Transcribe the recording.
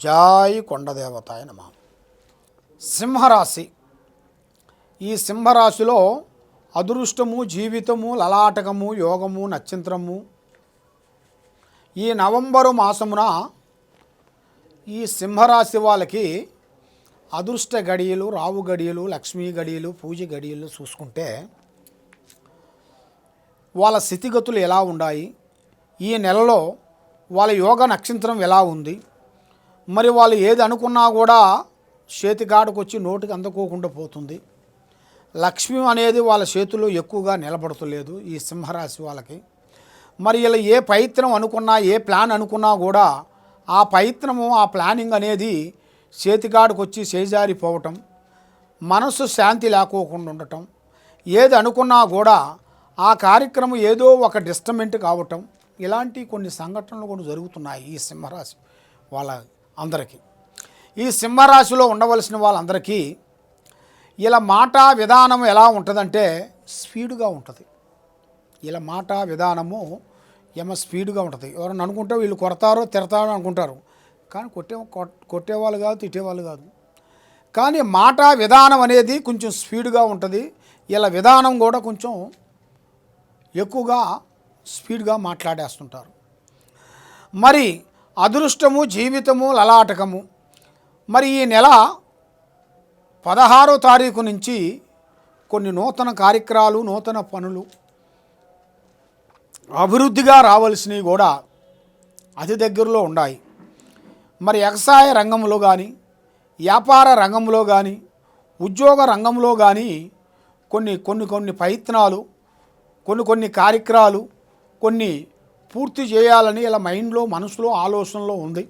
జాయి కొండదేవతాయ నమ. సింహరాశి. ఈ సింహరాశిలో అదృష్టము జీవితము లలాటకము యోగము నక్షత్రము. ఈ నవంబరు మాసమున ఈ సింహరాశి వాళ్ళకి అదృష్ట గడియలు రావు గడియలు లక్ష్మీ గడియలు పూజ గడియలు చూసుకుంటే వాళ్ళ స్థితిగతులు ఎలా ఉన్నాయి ఈ నెలలో వాళ్ళ యోగ నక్షత్రం ఎలా ఉంది? మరి వాళ్ళు ఏది అనుకున్నా కూడా చేతికాడకు వచ్చి నోటికి అందుకోకుండా పోతుంది. లక్ష్మి అనేది వాళ్ళ చేతిలో ఎక్కువగా నిలబడతలేదు ఈ సింహరాశి వాళ్ళకి. మరి ఇలా ఏ ప్రయత్నం అనుకున్నా ఏ ప్లాన్ అనుకున్నా కూడా ఆ ప్రయత్నము ఆ ప్లానింగ్ అనేది చేతికాడకు వచ్చి చేజారిపోవటం మనసు శాంతి లేకోకుండా ఉండటం ఏది అనుకున్నా కూడా ఆ కార్యక్రమం ఏదో ఒక డిస్టర్బెంట్ కావటం ఇలాంటి కొన్ని సంఘటనలు కూడా జరుగుతున్నాయి ఈ సింహరాశి వాళ్ళ అందరికీ. ఈ సింహరాశిలో ఉండవలసిన వాళ్ళందరికీ ఇలా మాట విధానం ఎలా ఉంటుందంటే స్పీడ్గా ఉంటుంది. ఇలా మాట విధానము ఏమో స్పీడ్గా ఉంటుంది. ఎవరన్నా అనుకుంటే వీళ్ళు కొడతారో తిడతారో అనుకుంటారు. కానీ కొట్టే కొట్టేవాళ్ళు కాదు తిట్టేవాళ్ళు కాదు. కానీ మాట విధానం అనేది కొంచెం స్పీడ్గా ఉంటుంది. ఇలా విధానం కూడా కొంచెం ఎక్కువగా స్పీడ్గా మాట్లాడేస్తుంటారు. మరి అదృష్టము జీవితము లలాటకము. మరి ఈ నెల పదహారో తారీఖు నుంచి కొన్ని నూతన కార్యక్రమాలు నూతన పనులు అభివృద్ధిగా రావాల్సినవి కూడా అతి దగ్గరలో ఉన్నాయి. మరి వ్యవసాయ రంగంలో కానీ వ్యాపార రంగంలో కానీ ఉద్యోగ రంగంలో కానీ కొన్ని కొన్ని కొన్ని ప్రయత్నాలు కొన్ని కొన్ని కార్యక్రమాలు కొన్ని పూర్తి చేయాలని ఇలా మైండ్లో మనసులో ఆలోచనలో ఉంది.